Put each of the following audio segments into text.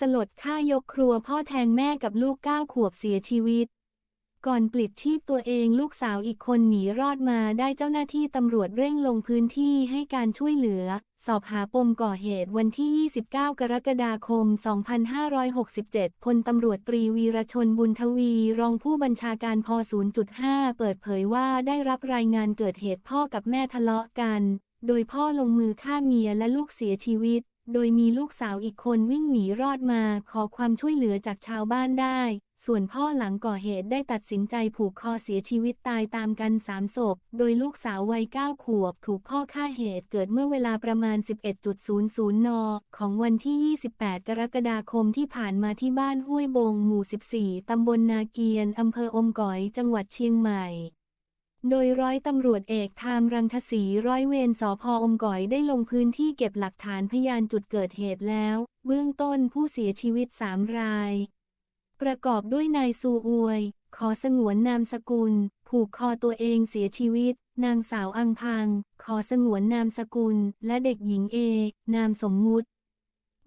สลดฆ่ายกครัวพ่อแทงแม่กับลูกเก้าขวบเสียชีวิต ก่อนปลิดชีพตัวเองลูกสาวอีกคนหนีรอดมาได้เจ้าหน้าที่ตำรวจเร่งลงพื้นที่ให้การช่วยเหลือ สอบหาปมก่อเหตุวันที่ 29 กรกฎาคม 2567 พลตำรวจตรีวีรชนบุญทวี รองผู้บัญชาการพ0.5 เปิดเผยว่าได้รับรายงานเกิดเหตุพ่อกับแม่ทะเลาะกัน โดยพ่อลงมือฆ่าเมียและลูกเสียชีวิต โดยมีลูกสาวอีกคนวิ่งหนีรอดมาขอความช่วยเหลือจากชาวบ้านได้ ส่วนพ่อหลังก่อเหตุได้ตัดสินใจผูกคอเสียชีวิตตายตามกันสามศพ โดยลูกสาววัยเก้าขวบ ถูกพ่อฆ่าเหตุเกิดเมื่อเวลาประมาณ 11.00 น ของวันที่ 28 กรกฎาคมที่ผ่านมาที่บ้านห้วยบง หมู่ 14 ตำบลนาเกียน อำเภออมก๋อย จังหวัดเชียงใหม่ โดยร้อยตำรวจเอกทามรังทศรีร้อยเวรสพอมก๋อยได้ลงพื้นที่เก็บหลักฐานพยานจุดเกิดเหตุแล้ว เบื้องต้นผู้เสียชีวิตสามราย ประกอบด้วยนายซูอวย ขอสงวนนามสกุล ผูกคอตัวเองเสียชีวิต นางสาวอังพัง ขอสงวนนามสกุล และเด็กหญิงเอ นามสมมุติ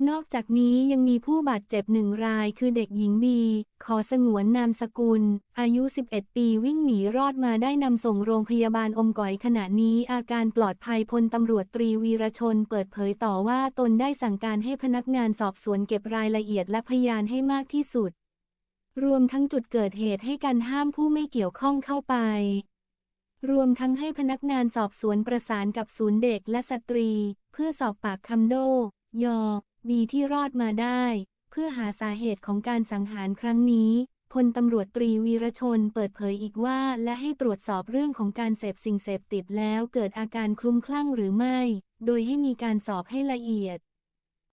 นอกจากนี้ยังมีผู้บาดเจ็บหนึ่งรายคือเด็กหญิงบี ขอสงวนนามสกุล อายุ 11 ปีวิ่งหนีรอดมาได้นำส่งโรงพยาบาลอมก๋อยขณะนี้อาการปลอดภัยพลตำรวจตรีวีรชนเปิดเผยต่อว่าตนได้สั่งการให้พนักงานสอบสวนเก็บรายละเอียดและพยานให้มากที่สุด รวมทั้งจุดเกิดเหตุให้การห้ามผู้ไม่เกี่ยวข้องเข้าไป รวมทั้งให้พนักงานสอบสวนประสานกับศูนย์เด็กและสตรี เพื่อสอบปากคำโดยอ บีที่รอดมาได้ เพื่อหาสาเหตุของการสังหารครั้งนี้พลตำรวจตรีวีรชนเปิดเผยอีกว่า และให้ตรวจสอบเรื่องของการเสพสิ่งเสพติดแล้วเกิดอาการคลุ้มคลั่งหรือไม่ โดยให้มีการสอบให้ละเอียด